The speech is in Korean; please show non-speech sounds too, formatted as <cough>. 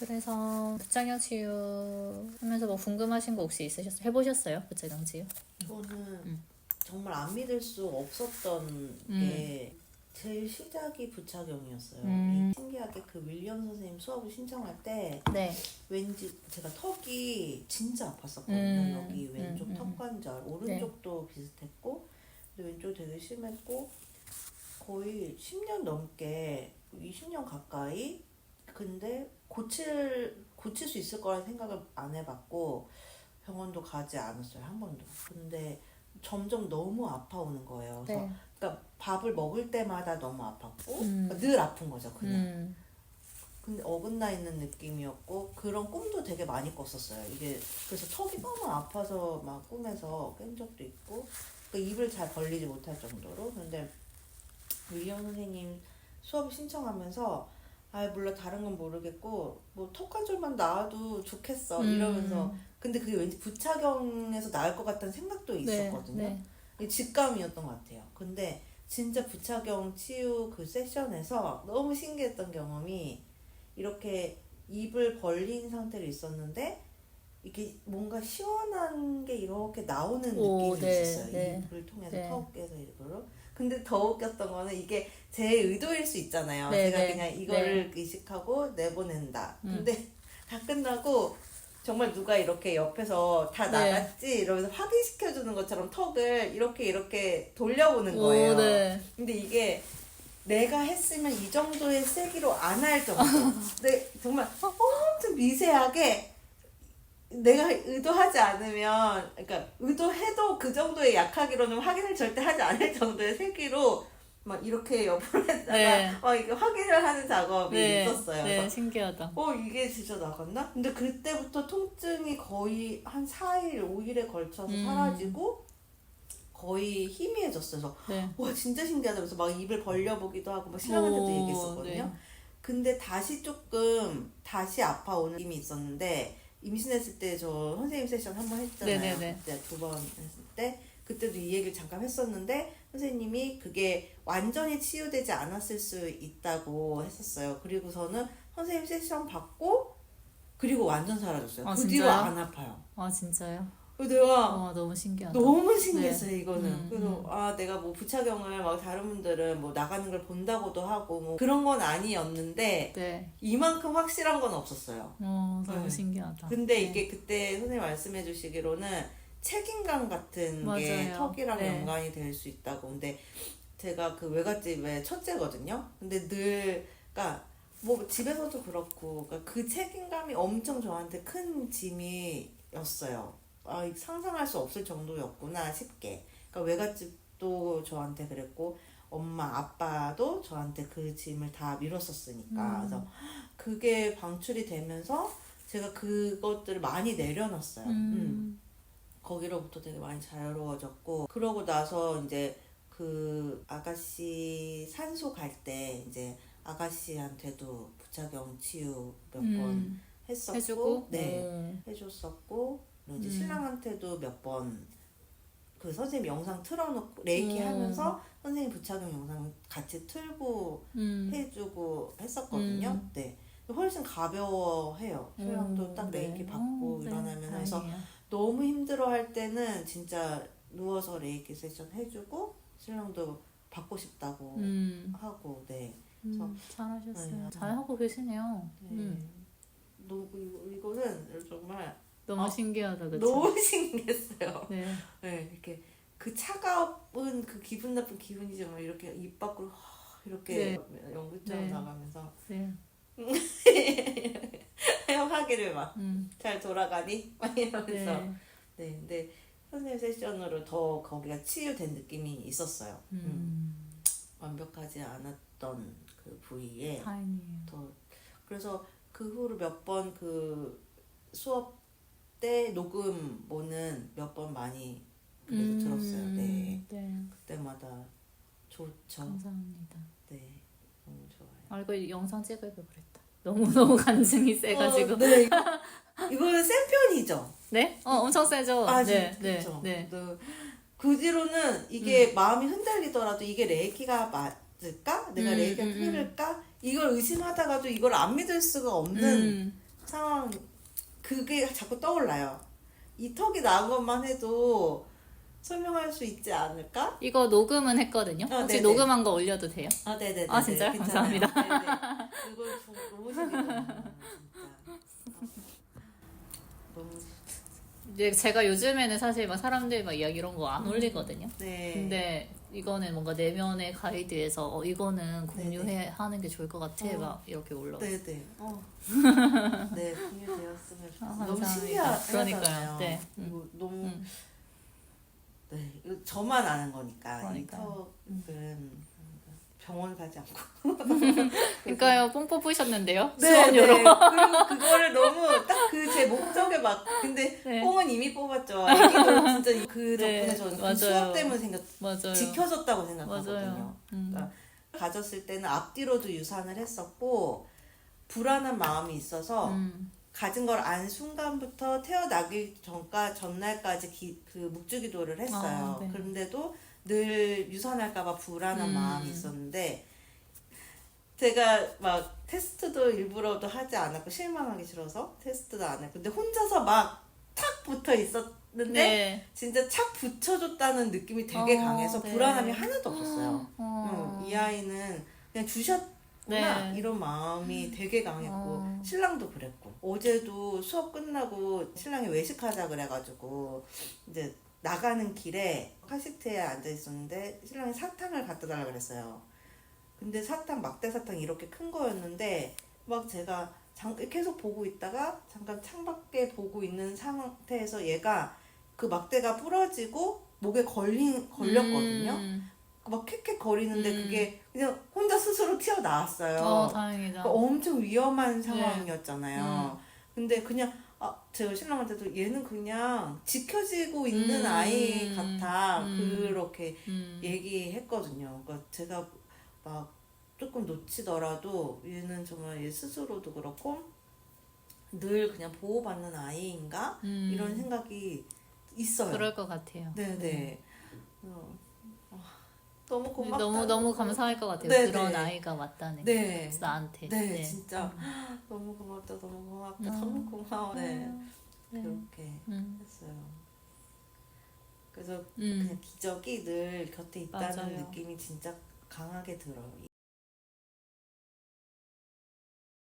그래서 부작용 치유 하면서 뭐 궁금하신 거 혹시 있으셨어요? 해보셨어요? 부작용 치유? 저는 음. 정말 안 믿을 수 없었던 게 제일 시작이 부착용이었어요. 음. 이 신기하게 그 윌리엄 선생님 수업을 신청할 때 네. 왠지 제가 턱이 진짜 아팠었거든요. 음, 여기 왼쪽 음, 음. 턱관절, 오른쪽도 비슷했고 근데 왼쪽 되게 심했고 거의 10년 넘게 20년 가까이 고칠 고칠 수 있을 거라는 생각을 안 해봤고 병원도 가지 않았어요 한 번도. 근데 점점 너무 아파오는 거예요. 그래서 네. 그러니까 밥을 먹을 때마다 너무 아팠고 음. 그러니까 늘 아픈 거죠 그냥. 음. 근데 어긋나 있는 느낌이었고 그런 꿈도 되게 많이 꿨었어요. 이게 그래서 턱이 너무 아파서 막 꿈에서 깬 적도 있고 그 입을 잘 벌리지 못할 정도로 근데 윌리엄 선생님 수업 신청하면서 아 몰라 다른 건 모르겠고 뭐 턱관절만 나와도 좋겠어 음. 이러면서 근데 그게 왠지 부착용에서 나을 것 같다는 생각도 있었거든요. 네. 이게 직감이었던 것 같아요. 근데 진짜 부착용 치유 그 세션에서 너무 신기했던 경험이 이렇게 입을 벌린 상태로 있었는데 이게 뭔가 시원한 게 이렇게 나오는 오, 느낌이 네, 있었어요. 네. 입을 통해서 네. 턱에서 일부러. 근데 더 웃겼던 거는 이게 제 의도일 수 있잖아요. 네, 제가 네, 그냥 이거를 의식하고 내보낸다. 음. 근데 다 끝나고 정말 누가 이렇게 옆에서 다 네. 나갔지 이러면서 확인시켜주는 것처럼 턱을 이렇게 이렇게 돌려보는 거예요. 오, 네. 근데 이게 내가 했으면 이 정도의 세기로 안 할 정도. <laughs> 근데 정말 엄청 미세하게 내가 의도하지 않으면, 그러니까 의도해도 그 정도의 약하기로는 확인을 절대 하지 않을 정도의 세기로 막 이렇게 옆으로 했다가 네. 막 이렇게 확인을 하는 작업이 네. 있었어요. 네, 그래서 신기하다. 어 이게 진짜 나갔나? 근데 그때부터 통증이 거의 한 4일, 5일에 걸쳐서 음. 사라지고 거의 희미해졌어요. 그래서 네. 와 진짜 신기하다 그래서 막 입을 벌려보기도 하고 막 신랑한테도 오, 얘기했었거든요. 네. 근데 다시 조금 다시 아파오는 느낌이 있었는데 임신했을 때 저 선생님 세션 한 번 했잖아요. 네네네. 그때 두 번 했을 때 그때도 이 얘기를 잠깐 했었는데 선생님이 그게 완전히 치유되지 않았을 수 있다고 했었어요. 그리고서는 선생님 세션 받고 그리고 완전 사라졌어요. 아, 그 뒤로 진짜요? 안 아파요. 아, 진짜요? 그래서 내가 와, 너무 신기하다. 너무 신기했어요 이거는 음, 그래서 음. 아 내가 뭐 부착용을 막 다른 분들은 뭐 나가는 걸 본다고도 하고 뭐 그런 건 아니었는데 네. 이만큼 확실한 건 없었어요 어, 너무 네. 신기하다. 근데 네. 이게 그때 선생님 말씀해 주시기로는 책임감 같은 게 맞아요. 턱이랑 네. 연관이 될 수 있다고 근데 제가 그 외갓집의 첫째거든요 근데 늘 그러니까 뭐 집에서도 그렇고 그러니까 그 책임감이 엄청 저한테 큰 짐이었어요. 아, 이 상상할 수 없을 정도였구나 싶게. 그러니까 외갓집도 저한테 그랬고 엄마 아빠도 저한테 그 짐을 다 밀었었으니까 음. 그래서 그게 방출이 되면서 제가 그것들을 많이 내려놨어요. 음. 음. 거기로부터 되게 많이 자유로워졌고 그러고 나서 이제 그 아가씨 산소 갈 때 이제 아가씨한테도 부작용 치유 몇번 음. 했었고 해주고 네 오. 해줬었고 이제 음. 신랑한테도 몇 번 그 선생님 영상 틀어놓고 레이키 음. 하면서 선생님 부착용 영상 같이 틀고 음. 해주고 했었거든요. 음. 네 훨씬 가벼워해요. 신랑도 오, 딱 레이키 네. 받고 오, 네, 일어나면 그래서 다행이에요. 너무 힘들어 할 때는 진짜 누워서 레이키 세션 해주고 신랑도 받고 싶다고 음. 하고 네. 음, 잘하셨어요. 네. 잘하고 계시네요. 네. 음. 너무 이거- 이거는 정말 너무 어, 신기하다, 그쵸? 너무 <laughs> 신기했어요. 네. 네, 이렇게 그 차가운 그 기분 나쁜 기분이 정말 이렇게 입 밖으로 확 이렇게 연기처럼 네. 나가면서 네. <laughs> 하기를 막잘 음. 돌아가니 막 이러면서 네. 네, 근데 선생님 세션으로 더 거기가 치유된 느낌이 있었어요. 음. 음. 완벽하지 않았던 그 부위에 다행이에요. 더 그래서 그 후로 몇 번 그 수업 때 녹음모는 몇 번 많이 그래도 들었어요. 네, 네. 그때마다 좋죠. 감사합니다. 네, 너무 좋아요. 아, 이거 영상 걸 그랬다. 너무 <laughs> 너무 간증이 세가지고. 어, 네, 이거, 이거는 센 편이죠. 네? 어, 엄청 세죠? 아, 네, 진- 네. 네. 네. 그 뒤로는 이게 마음이 흔들리더라도 이게 레이키가 맞을까? 내가 음, 레이키가 음, 음. 흐를까? 이걸 의심하다가도 이걸 안 믿을 수가 없는 음, 상황 그게 자꾸 떠올라요. 이 턱이 나은 것만 해도 설명할 수 있지 않을까? 이거 녹음은 했거든요. 어, 혹시 네네. 녹음한 거 올려도 돼요? 아, 네네. 아, 진짜요? 감사합니다. 네네. 그걸 좀 너무 재밌어요. 진짜. 너무 이제 제가 요즘에는 사실 막 사람들 막 이야기 이런 거 안 올리거든요. 네. 근데 이거는 뭔가 내면의 가이드에서 어, 이거는 공유해 하는 게 좋을 것 같아 어. 막 이렇게 올라. 네네. 어. <laughs> 네, 공유되었으면 좋겠어요. 아, 너무. 신기하잖아요. 그러니까요. 네. 그리고 너무 음. 네, 이거 저만 아는 거니까 그러니까요. 이 턱은 병원 가지 않고. <laughs> 그러니까요, 뽕 뽑으셨는데요. 네, 수원료로. 네. 그리고 그거를 너무 딱 그 제 목적에 맞. 근데 네. 뽕은 이미 뽑았죠. 애기도 진짜 그 네, 덕분에 저는 그 맞아요. 수업 때문에 생겼 맞아요. 지켜졌다고 생각하거든요. 맞아요. 음. 그러니까 가졌을 때는 앞뒤로도 유산을 했었고 불안한 마음이 있어서 음. 가진 걸 안 순간부터 태어나기 전까 전날까지 기, 그 묵주기도를 했어요. 아, 네. 그런데도 늘 유산할까봐 불안한 음. 마음이 있었는데 제가 막 테스트도 일부러도 하지 않았고 실망하기 싫어서 테스트도 안 했고 근데 혼자서 막 탁 붙어 있었는데 네. 진짜 착 붙여줬다는 느낌이 되게 어, 강해서 네. 불안함이 하나도 없었어요. 어. 응, 이 아이는 그냥 주셨구나 네. 이런 마음이 되게 강했고 어. 신랑도 그랬고 어제도 수업 끝나고 신랑이 외식하자 그래가지고 이제 나가는 길에 카시트에 앉아 있었는데 신랑이 사탕을 갖다 달라 그랬어요. 근데 사탕 막대 사탕 이렇게 큰 거였는데 막 제가 장, 계속 보고 있다가 잠깐 창밖에 보고 있는 상태에서 얘가 그 막대가 부러지고 목에 걸린 걸렸거든요. 음. 막 킥킥 거리는데 음. 그게 그냥 혼자 스스로 튀어나왔어요. 어, 다행이다. 그러니까 엄청 위험한 네. 상황이었잖아요. 음. 근데 그냥 아 제가 신랑한테도 얘는 그냥 지켜지고 있는 음. 아이 같아 음. 그렇게 음. 얘기했거든요. 그러니까 제가 막 조금 놓치더라도 얘는 정말 얘 스스로도 그렇고 늘 그냥 보호받는 아이인가 음. 이런 생각이 있어요. 그럴 것 같아요. 네네. 어, 아, 너무 고맙다. 너무 너무 감사할 것 같아요. 네, 그런 네. 아이가 왔다는 게. 네. 그래서 나한테. 네, 진짜 <gasps> 너무 고맙다, 너무 고맙다, 음. 너무 고마워. 네, 네. 그렇게 음. 했어요. 그래서 음. 그냥 기적이 늘 곁에 있다는 맞아요. 느낌이 진짜 강하게 들어요. 이